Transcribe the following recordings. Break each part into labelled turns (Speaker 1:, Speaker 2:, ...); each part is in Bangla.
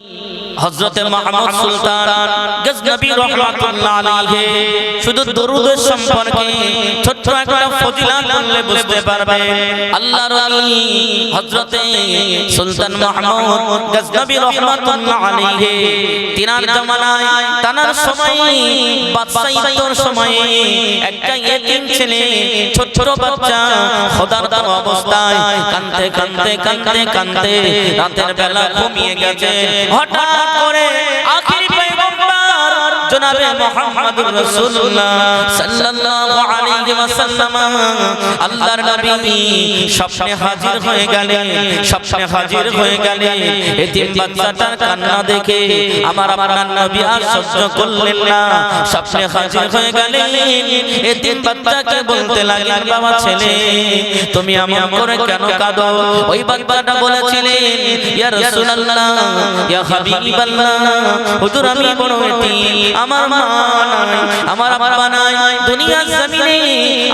Speaker 1: Mm-hmm. হযরতে মাহমুদ সুলতান গজনবী রাহমাতুল্লাহ আলাইহি শুধু দরুদের সম্পর্কে ছোট্ট একটা ফজিলত বললে বুঝতে পারবে আল্লাহর ওলি হযরতে সুলতান মাহমুদ গজনবী রাহমাতুল্লাহ আলাইহি তিনার জামানায় তানার সময় বাদশাহিত্বর সময়ে একটা ইয়েতিম ছেলে ছোট ছোট বাচ্চা খোদার দার অবস্থায় কানতে কানতে কানতে কানতে রাতের বেলা ঘুমিয়ে গেছে। হঠাৎ করে পয়গম্বর জনাবে মুহাম্মদুর রাসূলুল্লাহ সাল্লাল্লাহু আলাইহি ওয়াসাল্লাম। আল্লাহর নবী স্বপ্নে হাজির হয়ে গেলেন, স্বপ্নে হাজির হয়ে গেলেন। এতিম বাচ্চাটার কান্না দেখে আমার আপনার নবী আর সহ্য করলেন না। স্বপ্নে হাজির হয়ে গেলেন। এতিম বাচ্চাকে বলতে লাগলেন, বাবা ছেলে, তুমি এমন করে কেন কাঁদো? ওই বাচ্চাটা বলেছিলেন, ইয়া রাসূলুল্লাহ, ইয়া হাবিবাল্লাহ, হুজুর আমি বড় এতিম আমার মা নাই, আমার আব্বা নাই, দুনিয়ার জমিনে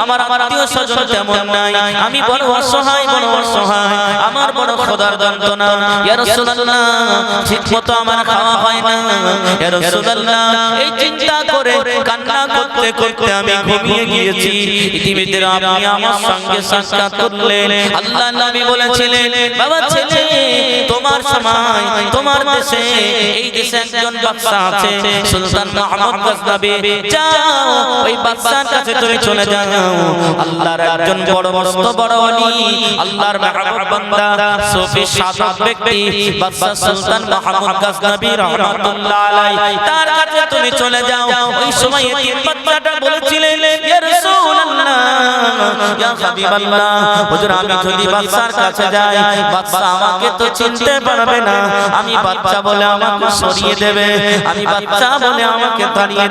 Speaker 1: আমার আত্মীয় স্বজন তেমন নাই। আমি বড় অসহায় বড় অসহায়, আমার বড় খোদার যন্ত্রণা ইয়া রাসূলুল্লাহ ঠিকমতো আমার খাওয়া হয় না। ইয়া রাসূলুল্লাহ, এই চিন্তা করে কান্না করতে করতে আমি ঘুমিয়ে গিয়েছি। ইতিমধ্যে আপনি আমার সঙ্গে সাক্ষাৎ করলেন। আল্লাহ নবী বলেছিলেন, বাবা ছেলে তোমার সময়, তোমার দেশে, এই দেশে একজন বাদশা আছে, সুলতান মাহমুদ গজনবী। যাও, ওই বাদশার কাছে তুমি চলে যাও। আল্লাহর একজন বড় মস্ত বড় ওলি, আল্লাহর মাহবুব বান্দা, সুফি সাধক ব্যক্তি বাদশা সুলতান মাহমুদ গজনবী রাহমাতুল্লাহ আলাইহি। তার কাছে তুমি চলে যাও। ওই সময় এতিম বাচ্চাটা বলেছিলেন, ইয়া রাসূলুল্লাহ, ইয়া হাবিবাল্লাহ, হুজুর, আমি যদি বাদশার কাছে যাই বাদশা আমাকে তো চিনতে পারবে না। আমি বাচ্চা বলে আমাকে সরিয়ে দেবে। আমি বাচ্চা বলে আমাকে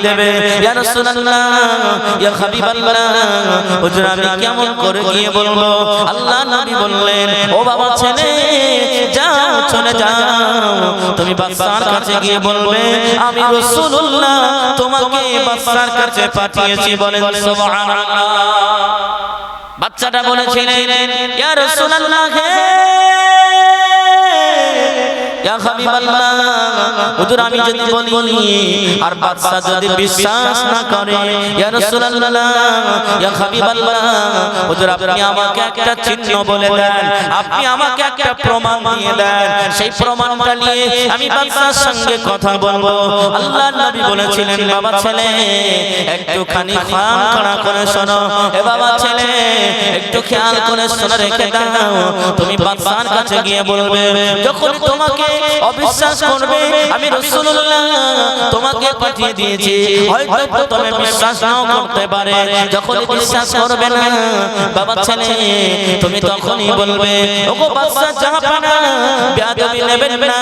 Speaker 1: দেবে। ইয়া রাসূলুল্লাহ ইয়া হাবিবাল্লাহ। হুজুর আমি কেমন করে গিয়ে বলব? আল্লাহ নবী বললেন ও বাবা ছেলে যাও চলে যাও। তুমি বাদশার কাছে গিয়ে বলবে আমি রাসূলুল্লাহ তোমাকে বাদশার কাছে পাঠিয়েছি বলেন সুবহানাল্লাহ। বাচ্চাটা বলেছিলেন ইয়া রাসূলুল্লাহ হে আমি যদি বলি, আর বাদশা যদি বিশ্বাস না করে আমাকে বলে প্রমাণ সেই আমি সঙ্গে কথা বলব। ছেলে, একটুখানি করে শোনো। ছেলে, একটু খেয়াল তুমি বাদশার কাছে গিয়ে বলবে যখন তোমাকে অবিশ্বাস করবে আমি রাসূলুল্লাহ তোমাকে পাঠিয়ে দিয়েছি। হয়তো তুমি বিশ্বাস নাও করতে পারে। যখন বিশ্বাস করবে না বাবা ছেলে তুমি তখনই বলবে ওগো বাদশা জাহাপানা বেয়াদবি নেবেন না।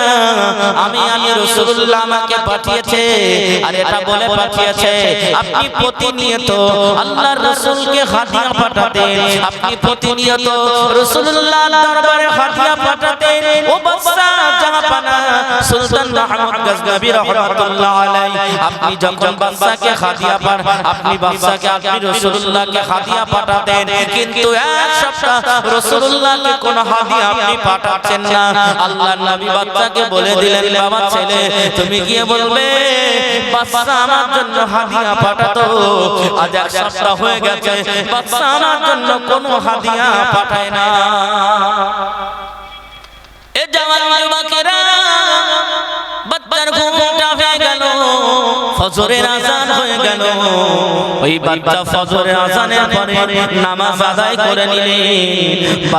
Speaker 1: আমি আমি রাসূলুল্লাহ আমাকে পাঠিয়েছে। আর এটা বলে পাঠিয়েছে। আপনি প্রতিনিয়ত আল্লাহর রাসূলকে হাদিয়া পাঠাতেন। আপনি প্রতিনিয়ত রাসূলুল্লাহ দরবারে হাদিয়া পাঠাতেন। ও বাদশা জাহাপানা সুলতান মাহমুদ গজনবী রাহমাতুল্লাহ আলাইহি। আপনি যখন বাদশাকে হাদিয়া পাঠ আপনি বাদশাকে, আপনি রাসূলুল্লাহকে হাদিয়া পাঠাতেন। কিন্তু এক সপ্তাহ রাসূলুল্লাহকে কোন হাদিয়া আপনি পাঠাচ্ছেন না। আল্লাহর নবী বাদশাকে বলে দিলেন, বাবা ছেলে, তুমি গিয়ে বলবে বাদশা আমার জন্য হাদিয়া পাঠাতো। আজ এক সপ্তাহ হয়ে গেছে বাদশা আমার জন্য কোনো হাদিয়া পাঠায় না। জওয়ান যুবকেরা বাচ্চার ঘুমটা হয়ে গেল। ফজরের আজান হয়ে গেল। ওই বাচ্চা ফজরের আজানের পরে নামাজ আদায় করে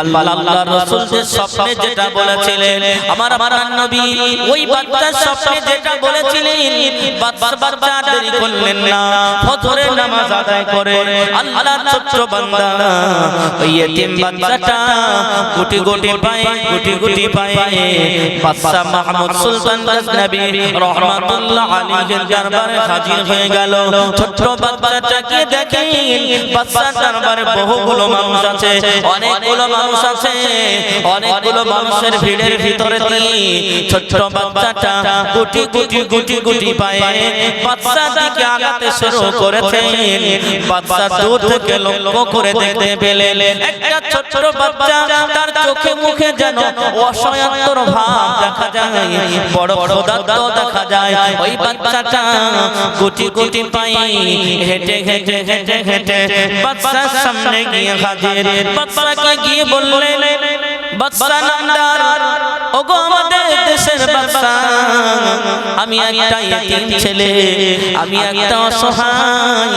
Speaker 1: আল্লাহর রাসূল যে স্বপ্নে যেটা বলেছিলেন, আমার আমার নবী ওই বাচ্চার স্বপ্নে যেটা বলেছিলেন, বাচ্চা বাচ্চা দেরি করলেন না, ফজরের নামাজ আদায় করে ছোট্ট বান্দা, ওই বাচ্চাটা গুটি গুটি পায়ে, গুটি গুটি পায়ে বাদশা মাহমুদ সুলতান গজনবী রহমাতুল্লাহ দরবারে বাচ্চা দূর থেকে লক্ষ্য করে দেখতে মুখে যেন ভাব দেখা যায়, বড় ক্ষুধার্ত দেখা যায়। ওই বাচ্চাটা গুটি গুটি পাই, হেঁটে হেঁটে হেঁটে হেঁটে বাচ্চার সামনে গিয়ে হাজির। বাচ্চাকে গিয়ে বললেন বাচ্চা নামদার, ওগো আমাদের দেশের বাচ্চা আমি একটা এতিম ছেলে, আমি একটা অসহায়,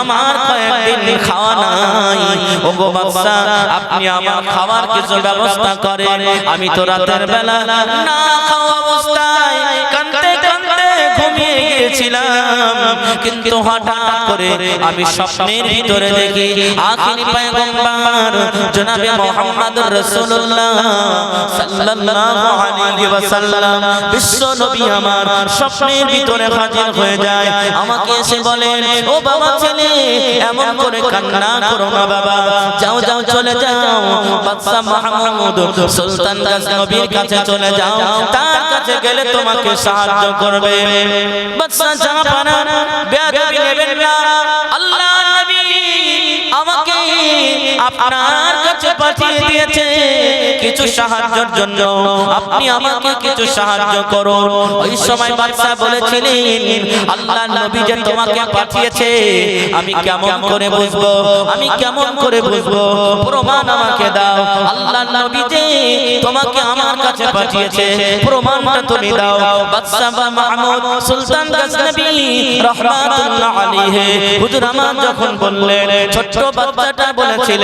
Speaker 1: আমার কয়েকদিন খাওয়া নাই। ওগো বাচ্চা আপনি আমার খাবার কিছু ব্যবস্থা করেন, আমি তো রাতের বেলা না খাওয়া অবস্থায় কানতে কানতে ঘুমিয়ে গিয়েছিলাম কিন্তু হঠাৎ করে আমি স্বপ্নের ভিতরে দেখি, আখিরি পয়গম্বর জনাবে মুহাম্মদ রাসূলুল্লাহ সাল্লাল্লাহু আলাইহি ওয়াসাল্লাম। বিশ্ব নবী আমার স্বপ্নের ভিতরে হাজির হয়ে যায়। আমাকে এসে বলেন ও বাবা ছেলে, এমন করে কান্না করো না বাবা। যাও যাও, চলে যাও। বাদশা মাহমুদ সুলতান গাজনবীর কাছে চলে যাও। তার কাছে গেলে তোমাকে সাহায্য করবে। বাদশা জাহাপানা বেয়াদবি নেবেন না। আল্লাহ নবী আমাকে আপনার কাছে পাঠিয়ে দিয়েছে। কিছু সাহায্যের জন্য। আপনি আমাকে কিছু সাহায্য করুন। ওই সময় বাদশা বলেছিলেন, আল্লাহ নবী যে তোমাকে পাঠিয়েছে, আমি কেমন করে বুঝব? আমি কেমন করে বুঝব? প্রমাণ আমাকে দাও। আল্লাহ নবী যে তোমাকে আমার কাছে পাঠিয়েছে, প্রমাণটা তুমি দাও। বাদশা বা মাহমুদ সুলতান গজনবী রহমাতুল্লাহ আলাইহি। হুজুর আমার যখন বললেন, ছোট্ট বাচ্চাটা বলেছিলেন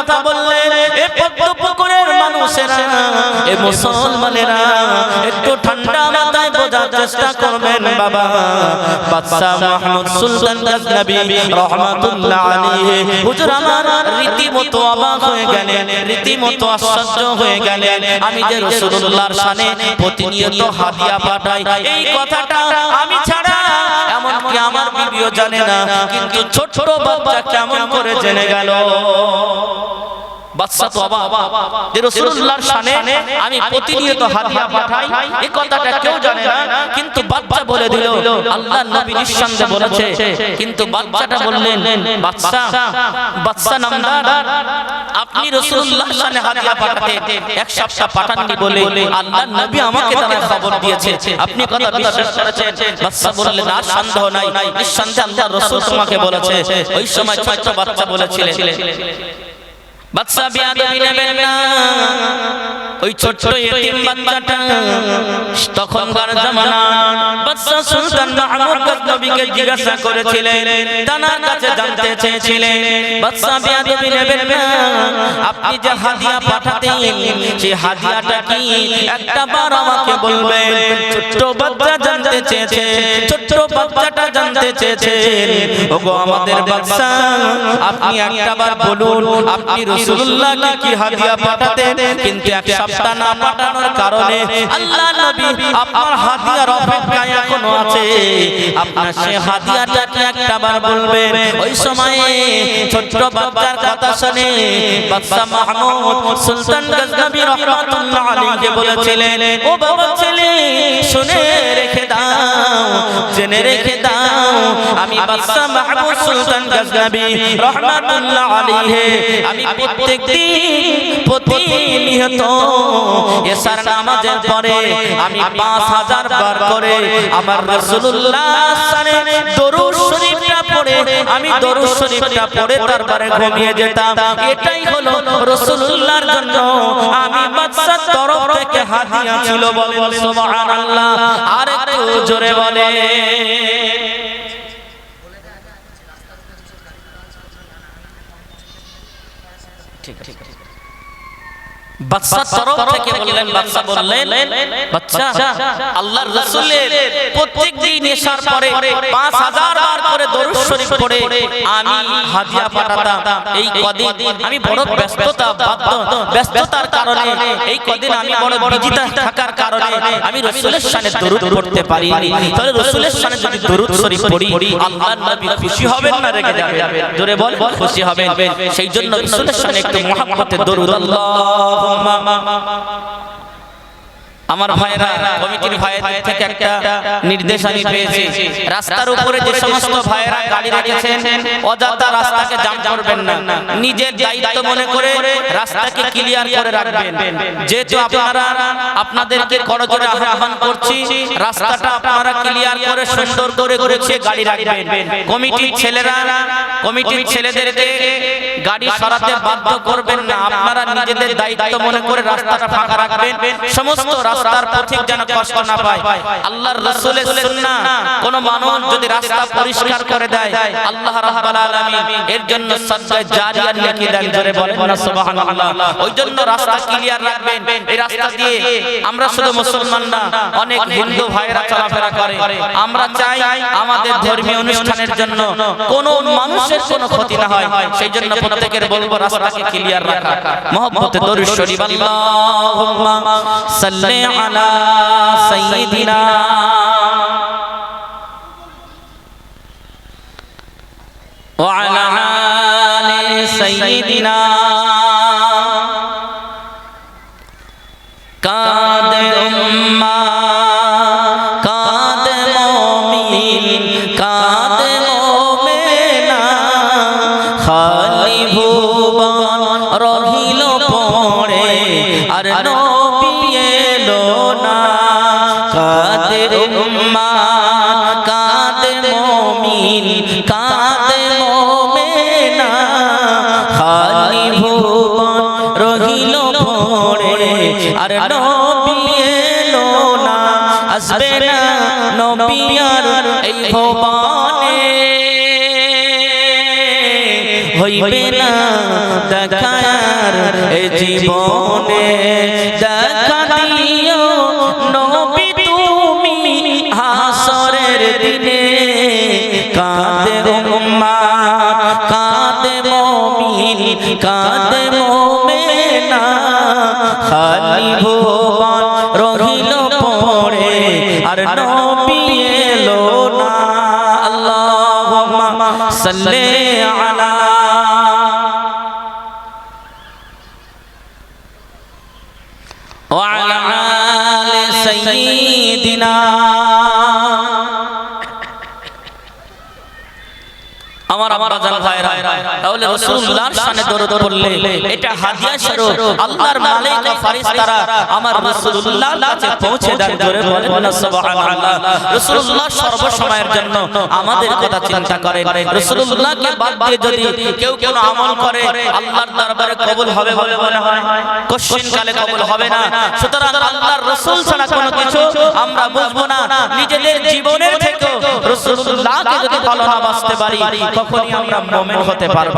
Speaker 1: কথা বললেন, এ মানুষেরা, এ মুসলমানেরা, একটু ঠান্ডা মাথায় বোঝার চেষ্টা করবেন, বাবা। বাদশা মাহমুদ সুলতান আলাইহি। হুজুর, আমার রীতিমতো অবাক হয়ে গেলেন, রীতিমতো আশ্চর্য হয়ে গেলেন। আমি যে রাসূলুল্লাহর শানে প্রতিনিয়ত হাদিয়া পাঠাই, এই কথাটা আমি ছাড়া, এমনকি আমার বিবিও জানে না, কিন্তু ছোট বাচ্চা কেমন করে জেনে গেল? বাদশা যে আমি প্রতিনিয়ত হাদিয়া পাঠাই কথাটা কেউ জানে না, কিন্তু বাচ্চা বলে দিল, আল্লাহর নবী নিঃসন্দেহে বলেছে, কিন্তু বাচ্চাটা বললেন বাদশা বাদশা আপনি রাসূলুল্লাহর শানে হাদিয়া পাঠাতে এক সপ্তাহ পাঠাননি বলে আল্লাহর নবী আমাকে খবর দিয়েছে। আপনি কথা বিশ্বাস করেছেন? বাদশা সন্দেহ নাই। তোমাকে বলেছে। ওই সময় ছোট বাচ্চা বলেছিলেন। বাদশা বিয়াদবি নেবেন না। ওই ছোট্ট এতিম বাচ্চাটা তখনকার জামানা বাদশা সুলতান মাহমুদ গজনবীকে জিজ্ঞাসা করেছিলেন তানার কাছে জানতে চেয়েছিলেন বাদশা বিয়াদবি নেবেন না। আপনি যে হাদিয়া পাঠাতেন সেই হাদিয়াটা কি? একটা বার আমাকে বলবেন ছোট্ট বাচ্চা জানতে চেয়েছে ছোট্ট বাচ্চাটা জানতে চেয়েছে ওগো আমাদের বাদশা আপনি একটা বার বলুন আপনি রাসূলুল্লাহকে কি হাদিয়া পাঠাতেন? কিন্তু এক সপ্তাহ না পাঠানোর কারণে আল্লাহ নবী আপনার হাদিয়ার অপেক্ষায় এখনও আছে। আপনার সে হাদিয়াটা কি একটা ওই সময়ে ছোট্ট বাচ্চার কথা শুনে বাদশা মাহমুদ সুলতান গজনবী রহমাতুল্লাহ আলাইহি বলেছিলেন ও বাবা ছেলে শুনে রেখে দাও জেনে রেখে দাও আমি বাদশা মাহমুদ সুলতান গজনবী, রহমাতুল্লাহ আলাইহি। আমি প্রত্যেকদিন, প্রতিনিয়ত এসার নামাজের পরে আমি পাঁচ হাজার বার করে আমার রাসূলুল্লাহ সানে দরুদ পড়ে, আমি দরুদ শরীফটা পড়ে তারপরে ঘুমিয়ে যেতাম। এটাই হলো রাসূলুল্লাহর জন্য আমি বাদশার তরফ থেকে হাদিয়া ছিল বলে সুবহানাল্লাহ। আর একটু জোরে 这个这个 বাদশার তরফ থেকে বললেন বাদশা বললেন বাচ্চা আল্লাহর রাসূলের প্রত্যেক দিন এশার পরে 5000 বার করে দরুদ শরীফ পড়ে আমি হাদিয়া পাঠাতাম। এই কদিন আমি বড় ব্যস্ততা ব্যস্ততার কারণে এই কদিন আমি বড় বিজিতা থাকার কারণে আমি রাসূলের শানে দরুদ পড়তে পারিনি। তাহলে রাসূলের শানে যদি দরুদ শরীফ পড়ি আল্লাহর নবী খুশি হবেন না রেগে যাবেন জোরে বল খুশি হবেন সেই জন্য রাসূলের শানে একটু মহব্বতে দরুদ আল্লাহ মা মা মা মা মা মা আমার ভাইরা কমিটির ভাইদের থেকে একটা নির্দেশ আমি পেয়েছি। রাস্তার উপরে যে সমস্ত ভাইরা গাড়ি রেখেছেন অযথা রাস্তাকে জাম করবেন না। নিজের দায়িত্ব মনে করে রাস্তাকে ক্লিয়ার করে রাখবেন। যেহেতু আপনারা আপনাদেরকে করজোরে আহ্বান করছি রাস্তাটা আপনারা ক্লিয়ার করে সুন্দর করে গুছিয়ে গাড়ি রাখবেন। কমিটির ছেলেরা কমিটির ছেলেদেরকে গাড়ি সরাতে বাধ্য করবেন না। আপনারা নিজেদের দায়িত্ব মনে করে রাস্তাটা ফাঁকা রাখবেন। সমস্ত রাস্তার পথিক যেন কষ্ট না পায়। আল্লাহর রাসূলের সুন্নাহ কোন মানুষ যদি রাস্তা পরিষ্কার করে দেয় আল্লাহ রাব্বুল আলামিন এর জন্য সাদকায়ে জারিয়া নেকি দেন জোরে বলেন না সুবহানাল্লাহ। ওই জন্য রাস্তা ক্লিয়ার রাখবেন। এই রাস্তা দিয়ে আমরা শুধু মুসলমান না অনেক হিন্দু ভাইরা চলাফেরা করে। আমরা চাই আমাদের ধর্মীয় অনুষ্ঠানের জন্য কোন মানুষের কোনো ক্ষতি না হয়। সেই জন্য প্রত্যেকের বলব রাস্তাকে ক্লিয়ার রাখা মহব্বতে দরুদ শরীফ আল্লাহুম্মা সাল্লি على سيدنا وعلى آل سيدنا আর নবী এলো না আসবে না নবী আর এই ভুবনে হইবে না দেখার এ জীবনে। দেখা দিও নবী তুমি হাসরের দিনে। কাঁদে উম্মা কাঁদে মুমিন কাঁদে আর নবী এলো না। আল্লাহুম্মা সাল্লি আলা। ওয়া আলা সাইয়্যিদিনা। তাহলে রাসূলুল্লাহর শানে দরুদ পড়লে এটা হাদিয়া স্বরূপ। আল্লাহর মালায়েকা ফেরেশতারা আমার রাসূলুল্লাহর কাছে পৌঁছে দেন জোরে বলেন না সুবহানাল্লাহ। রাসূলুল্লাহ জন্য আমাদের কথা চিন্তা করেন। রাসূলুল্লাহকে বাদ দিয়ে যদি কেউ কেউ আমল করে আল্লাহর দরবারে কবুল হবে বলে মনে হয়? কোশ্চিন কালে কবুল হবে না। সুতরাং আল্লাহর রাসূল ছাড়া কোনো কিছু আমরা বুঝব না। নিজেদের জীবনের থেকেও রাসূলুল্লাহকে যদি ভালো না। বাঁচতে পারি কখনই আমরা মুমিন হতে পারব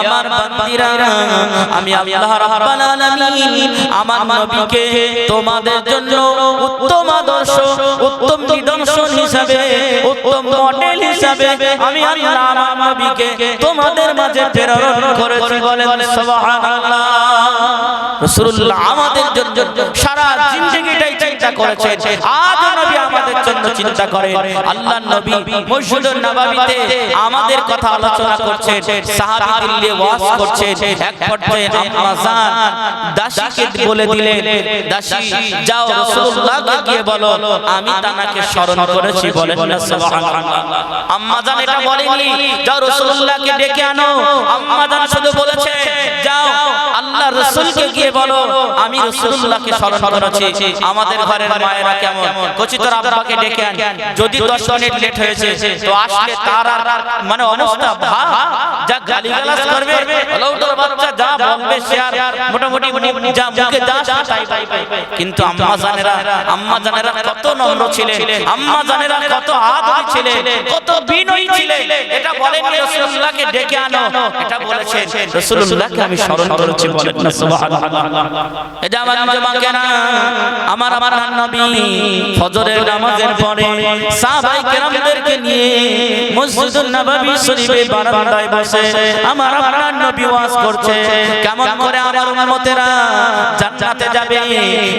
Speaker 1: আমার বান্দিরা, আমি আল্লাহ রাব্বুল আলামিন আমার নবীকে তোমাদের জন্য উত্তম আদর্শ, উত্তম নিদর্শন হিসাবে, উত্তম মডেল হিসাবে আমি আল্লাহ আমার নবীকে তোমাদের মাঝে প্রেরণ করেছি বলেন সুবহানাল্লাহ। রাসূলুল্লাহ আমাদের জন্য সারা জিন্দেগিটাই চিন্তা করেছেন। আমাদের জন্য চিন্তা করেন। আল্লাহ নবী মসজিদুন নববীতে আমাদের কথা আলোচনা করছেন সাহাবীদের নিয়ে ওয়াজ করছেন, এক পর্যায়ে আম্মা জান দাসীকে বলে দিলেন, দাসী, যাও রাসূলুল্লাহকে গিয়ে বলো, আমি তানাকে স্মরণ করেছি, বলেন না, সুবহানাল্লাহ। আম্মা জান এটা বলেনি, যাও রাসূলুল্লাহকে ডেকে আনো। আম্মা জান শুধু বলেছে, যাও, আল্লাহ আল্লাহর রাসূলকে গিয়ে বলো, আমি রাসূলুল্লাহকে স্মরণ করেছি, আমাদের ঘরের মায়েরা কেমন? কচি তোর আব্বাকে ডেকে যদি 10 মিনিট লেট হয়েছে তো আসলে তার আর মানে অবস্থা ভা যা গালিগালাজ করবে বাচ্চা যা বলবে সে আর মোটামুটি যা মুখে যা তাই তাই কিন্তু আম্মা জানেরা আম্মা জানেরা কত নম্র ছিলেন আম্মা জানেরা কত আদরি ছিলেন কত বিনয়ী ছিলেন এটা বলেন রাসূলুল্লাহকে ডেকে আনো। এটা বলেছেন রাসূলুল্লাহকে আমি স্মরণ করেছি বলেন না সুবহানাল্লাহ এটা আমার জমাকে না আমার আমার নবী ফজরের নামাজের পরে সাহাবাই কেরামদেরকে নিয়ে মসজিদুন নববী শরীফে বারান্দায় বসে আমার আপনার নবী ওয়াজ করছে, কেমন করে আমার উম্মতেরা জান্নাতে যাবে?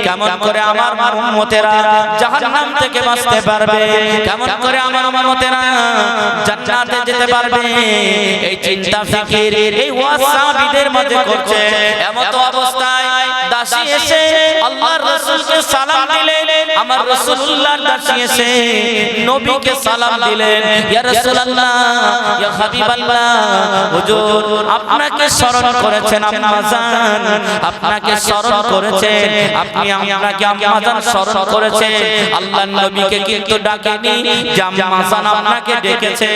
Speaker 1: কেমন করে আমার আমার উম্মতেরা জাহান্নাম থেকে বাঁচতে পারবে? কেমন করে আমার উম্মতেরা জান্নাতে যেতে পারবে? এই চিন্তা ফিকির, এই ওয়াজ সাহাবীদের মাঝে করছে। এমন অবস্থায় দাসী এসে আল্লাহর রাসূলকে সালাম দিলেন। আমার রাসূলুল্লাহর দাসী এসে নবীকে সালাম দিলেন ইয়া রাসূলুল্লাহ ইয়া হাবিবাল্লাহ হুজুর আপনাকে স্মরণ করেছেন আম্মা জান। আপনাকে স্মরণ করেছেন। আপনি আপনাকে আম্মা জান স্মরণ করেছে আল্লাহর নবীকে কিন্তু ডাকেনি যে আম্মা জান আপনাকে ডেকেছে।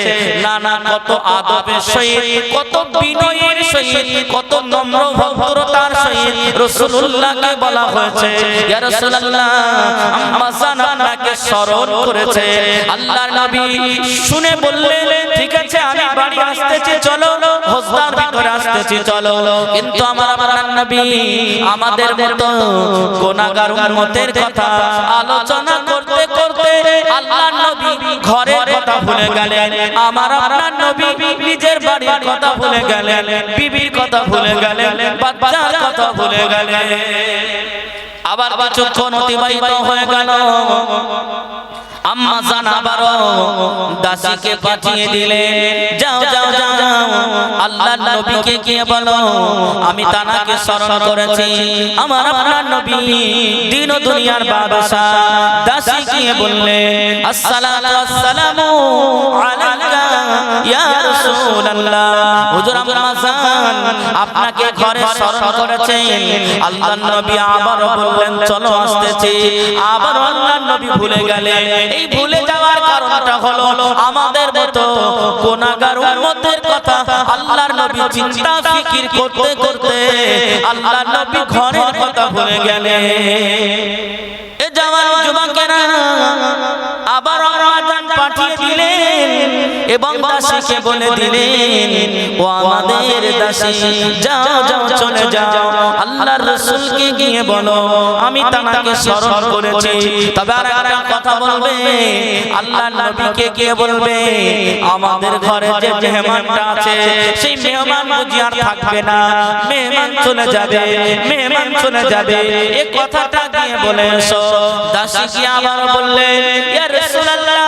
Speaker 1: না না কত আদবের সহিত কত বিনয়ের সহিত কত নম্র ভদ্রতার সহিত রাসূলুল্লাহকে বলা হয়েছে। ইয়া রাসূলুল্লাহ আম্মা জান আপনাকে স্মরণ করেছে। আল্লাহর নবী শুনে বললেন, ঠিক আছে, আমি বাড়ি আসতেছি, চলো। হোসদার ভিতরে আসতেছি, চলো। কিন্তু আমার আমার নবী আমাদের মতো গুনাহগার উম্মতের কথা আলোচনা করতে করতে আল্লাহর নবী ঘরের কথা ভুলে গেলেন। আমার আপনার নবী নিজের বাড়ির কথা ভুলে গেলেন, বিবির কথা ভুলে গেলেন, বাচ্চার কথা ভুলে গেলেন। আবার কিছুক্ষণ অতিবাহিত হয়ে গেল। আম্মা জান আবারও দাসীকে পাঠিয়ে দিলেন। যাও যাও যাও যাও আল্লাহর নবীকে গিয়ে বলো আমি তানাকে স্মরণ করেছি। আমার আপনার নবী দিন দুনিয়ার বাদশা দাসী গিয়ে বললেন আসসালাতু আসসালামু আলাইকা ইয়া রাসূলুল্লাহ। হুজুর আম্মা জান আপনাকে ঘরে স্মরণ করেছেন। আল্লাহর নবী আবার বললেন চলো আসতেছি। আবার আল্লাহর নবী ভুলে গেলেন। এই ভুলে যাওয়ার কারণটা হলো আমাদের মতো গুনাহগার উম্মতের কথা আল্লাহর নবী চিন্তা ফিকির করতে করতে আল্লাহর নবী ঘরের কথা ভুলে গেলেন। এ জামাল যুবকেরা, আবার আজান পাঠিয়ে দিলেন এবং দাসীকে বলে দিলেন ও আমাদের দাসী যাও যাও চলে যাও আল্লাহর রাসূলকে গিয়ে বলো আমি তানাকে স্মরণ করেছি। তবে আর একটা কথা বলবে আল্লাহর নবীকে গিয়ে বলবে আমাদের ঘরে যে মেহমানটা আছে সেই মেহমান বুঝি আর থাকবে না। মেহমান চলে যাবে মেহমান চলে যাবে। এই কথাটা গিয়ে বলে এসো। দাসী কি আবার বললেন ইয়া রাসূলুল্লাহ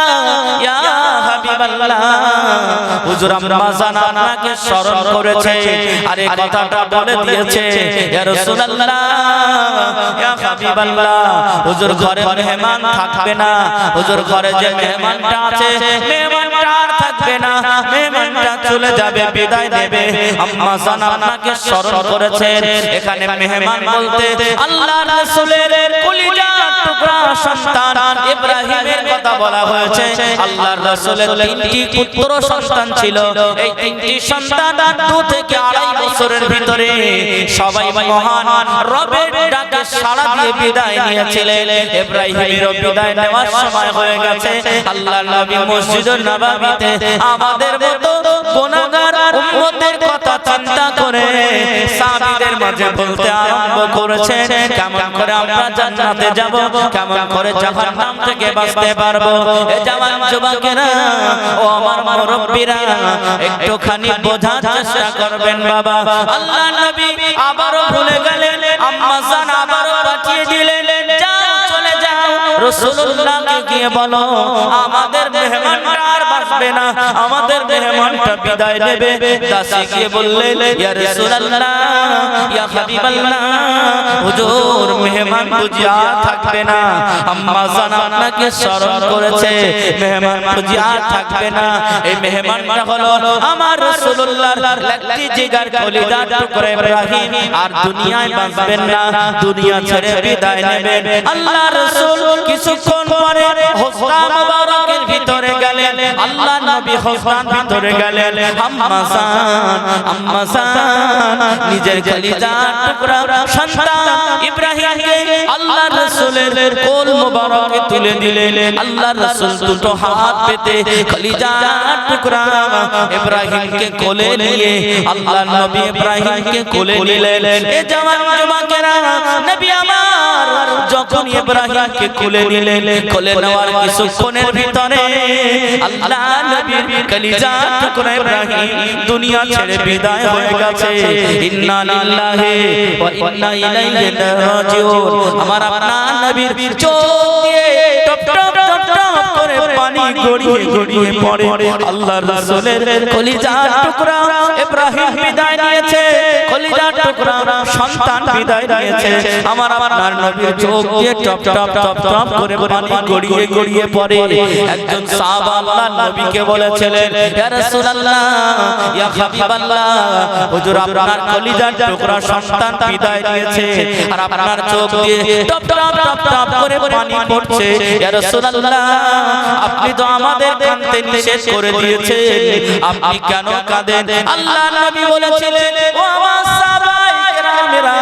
Speaker 1: ইয়া হাবিবাল্লাহ। হুজুর আম্মা জান আপনাকে স্মরণ করেছে আর এই কথাটা বলে দিয়েছে। ইয়া রাসূলুল্লাহ, ইয়া হাবিবাল্লাহ। হুজুর ঘরে মেহমান থাকবে না। হুজুর ঘরে যে মেহমানটা আছে, মেহমানটা থাকবে না। মেহমানটা চলে যাবে, বিদায় দেবে। আম্মা জান আপনাকে স্মরণ করেছেন এখানে মেহমান বলতে, আল্লাহর রাসূলের কলিজার টুকরা সন্তান ইব্রাহিমের কথা বলা হয়েছে। আল্লাহর রাসূলের তিনটি পুত্র সন্তান ছিল। এই তিনটি সন্তান দু থেকে আড়াই বছরের ভিতরে সবাই মহান রবের ডাকে সাড়া দিয়ে বিদায় নিয়েছিলেন। ইব্রাহিমের বিদায় নেওয়ার সময় হয়ে গেছে। আল্লাহর নবী মসজিদুল নববীতে আমাদের মতো গুনাহগার উম্মতের কথা চিন্তা করে সাহাবীদের মাঝে বলতে আরম্ভ করেছেন কেমন করে আমরা জান্নাতে যাব? কেমন করে জাহান্নাম থেকে বাঁচতে পারব? এ জামান যুবকেরা ও আমার মুরব্বীরা একটুখানি বোঝার চেষ্টা করবেন বাবা। আল্লাহ নবী আবারও ভুলে গেলেন আম্মা জান আবারও পাঠিয়ে দিলেন যাও চলে যাও। রাসূলুল্লাহকে গিয়ে বলো আমাদের মেহমানরা আর বাঁচবে না আমাদের মেহমানটা বিদায় নেবে। দাসী গিয়ে বললেন ইয়া রাসূলুল্লাহ ইয়া হাবিবাল্লাহ হুজুর, মেহমান বুঝি আর থাকবে না। আম্মা জান আপনাকে স্মরণ করেছে, মেহমান বুঝি আর থাকবে না। এই মেহমানটা হলো আমার রাসূলুল্লাহর লাকতি জিগার কলিজা টুকরা ইব্রাহিম। আর দুনিয়ায় বাঁচবেন না, দুনিয়া ছেড়ে বিদায় নেবেন। আল্লাহ রাসূল কিছুক্ষণ পরে হোসরা মুবারকের ভিতরে গেলেন। আল্লাহ নবী হোসরান ভিতরে গেলেন। আম্মা জান আম্মা জান, নিজের কলিজা টুকরা সন্তান ইব্রাহিমকে আল্লাহ রাসূলের কোল মুবারকে তুলে দিলেন। আল্লাহ রাসূল দুটো হাত পেতে কলিজা টুকরা ইব্রাহিমকে কোলে নিয়ে আল্লাহ নবী ইব্রাহিমকে কোলে নিলেন। এ জওয়ান যুবকেরা, নবী আমার যখন ইব্রাহিমকে কোলে নিলেন কোলে নেওয়ার কিছুক্ষণের ভিতরে আল্লাহ নবীর কলিজা টুকরা ইব্রাহিম দুনিয়া ছেড়ে বিদায় হয়ে গেছে। ইন্না লিল্লাহি ওয়া ইন্না ইলাইহি রাজিউন। আমার আপনার নবীর চোখ দিয়ে টপ টপ টপ টপ করে পানি গড়িয়ে গড়িয়ে পড়ে। আল্লাহর রাসূলের কলিজার টুকরা ইব্রাহিম বিদায় নিয়েছে। কলিজার টুকরা সন্তান বিদায় নিয়েছে। আমার আপনার নবীর চোখ দিয়ে টপ টপ টপ টপ করে পানি গড়িয়ে গড়িয়ে পড়ে। একজন সাহাবা আল্লাহর নবীকে বলেছিলেন ইয়া রাসূলুল্লাহ ইয়া হাবিবাল্লাহ হুজুর আপনার কলিজার টুকরা সন্তান বিদায় নিয়েছে। আর আপনার চোখ দিয়ে টপ টপ টপ টপ করে পানি পড়ছে। ইয়া রাসূলুল্লাহ আপনি তো আমাদের কাঁদতে নিষেধ করে দিয়েছেন। আপনি কেন কাঁদেন? আল্লাহ নবী বলেছিলেন, ও আমার সাহাবায়ে কেরামেরা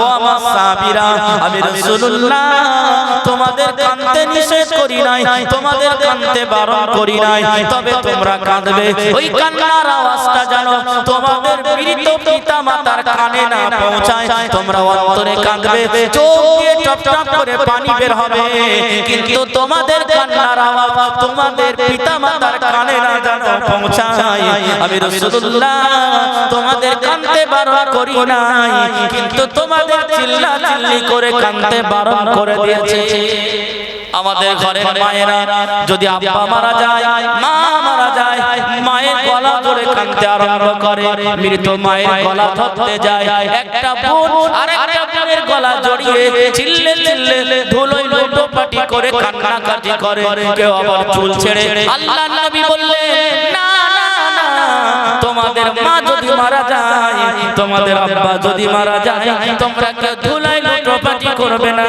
Speaker 1: ও আমার সাহাবীরা, আমি রাসূলুল্লাহ, তোমাদের কাঁদতে নিষেধ করি নাই, তোমাদের কাঁদতে বারণ করি নাই, তবে তোমরা কাঁদবে। ওই কান্নার আওয়াজটা জানো তোমাদের মৃত পিতা মাতার কানে না পৌঁছায়, তোমরা অন্তরে কাঁদবে, চোখ দিয়ে টপ টপ করে পানি বের হবে। কিন্তু তোমাদের কান্নার আওয়াজ তোমাদের পিতা মাতার কানে না জানো পৌঁছায়। আমি রাসূলুল্লাহ, তোমাদের কাঁদতে বারণ করি নাই, কিন্তু তোমাদের চিল্লা চিল্লি করে কাঁদতে বারণ করে দিয়েছে। আমাদের ঘরের মায়েরা, যদি আব্বা মারা যায়, মা মারা যায়, মায়ের গলা ধরে কাঁদতে আরম্ভ করে। মৃত মায়ের গলা ধরতে যায়। একটা বোন আর একটা বোনের গলা জড়িয়ে চিল্লে চিল্লে ধুলোই লোটো পাটি করে কান্নাকাটি করে। কেউ আবার চুল ছেড়ে আল্লাহ নবী বললেন না না না তোমাদের মা যদি মারা যায় তোমাদের আব্বা যদি মারা যায় তোমরা ধুলাই লোটোপাটি করবে না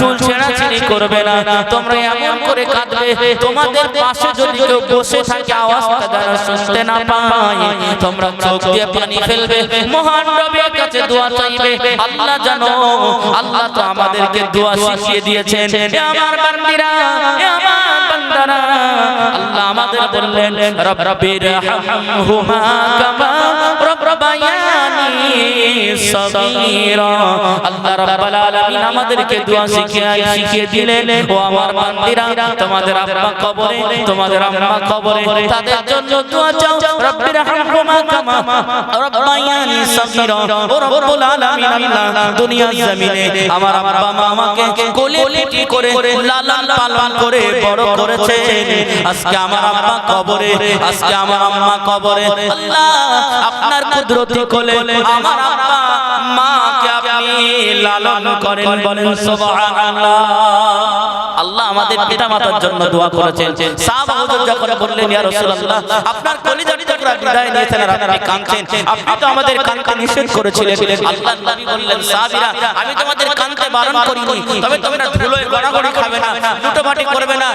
Speaker 1: চুল ছেঁড়াছিড়ি করবে না তোমরা এমন করে কাঁদবে তোমাদের পাশে যদি কেউ বসে থাকে আওয়াজটা যেন শুনতে না পায় তোমরা চোখ দিয়ে পানি ফেলবে মহান রবের কাছে দোয়া চাইবে আল্লাহ জানো আল্লাহ তো আমাদেরকে দোয়া শিখিয়ে দিয়েছেন আমার বান্দিরা আমার বান্দারা আল্লাহ আমাদের বললেন রব্বির হামহুমা কামা রব্বায়ানি আল্লাহ রাব্বুল আলামিন আমাদেরকে দোয়া শিখিয়ে শিখিয়ে দিলেন। ও আমার বান্দিরা, তোমাদের আব্বা কবরে, তোমাদের আম্মা কবরে, তাদের জন্য দোয়া চাও। রব্বির হামহুমা কামা রব্বায়ানি সগীরা। ও রব্বুল আলামিন আল্লাহ দুনিয়ার জমিনে আমার আব্বা মা আমাকে কোলে পিটি করে লালন পালন করে বড় করেছেন। আজকে আমার আব্বা কবরে, আজকে আমার আম্মা কবরে। আল্লাহ, আপনার কুদরতি কোলে আমার আব্বা মাকে আপনি লালন করেন বলেন সুবহানাল্লাহ। আমাদের পিতা মাতার জন্য দোয়া করেছেন। সাহাবা হুজুর যখন বললেন ইয়া রাসূলুল্লাহ আপনার কলিজার টুকরা বিদায় নিয়েছেন আর আপনি কাঁদছেন। আপনি তো আমাদের কাঁদতে নিষেধ করেছিলেন। আল্লাহ নবী বললেন সাহাবীরা আমি তোমাদের কাঁদতে বারণ করিনি তবে তোমরা ধুলোয় গড়াগড়ি খাবে না দুটো লুটোপাটি করবে না।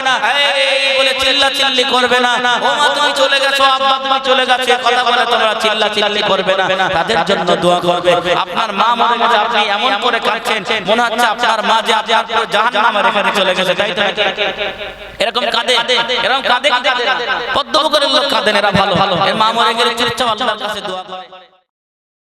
Speaker 1: এই বলে চিল্লা চিল্লি করবে না। ও মা তুমি চলে গেছো আব্বা তুমি চলে গেছো। কথা বলে তোমরা চিল্লা চিল্লি করবে না তাদের জন্য দোয়া করবে আপনার মা মরে গেছে আপনি এমন করে কাঁদছেন মনে হচ্ছে আপনার মা যে আপনার জাহান্নামে রেখে চলে গেছে তাই তো? এরকম কাঁদে এরকম কাঁদে কাঁদে? পদ্ম লোক কাঁদেন, এরা ভালো ভালো মা মরে গেলে চুপচাপ কাছে দোয়া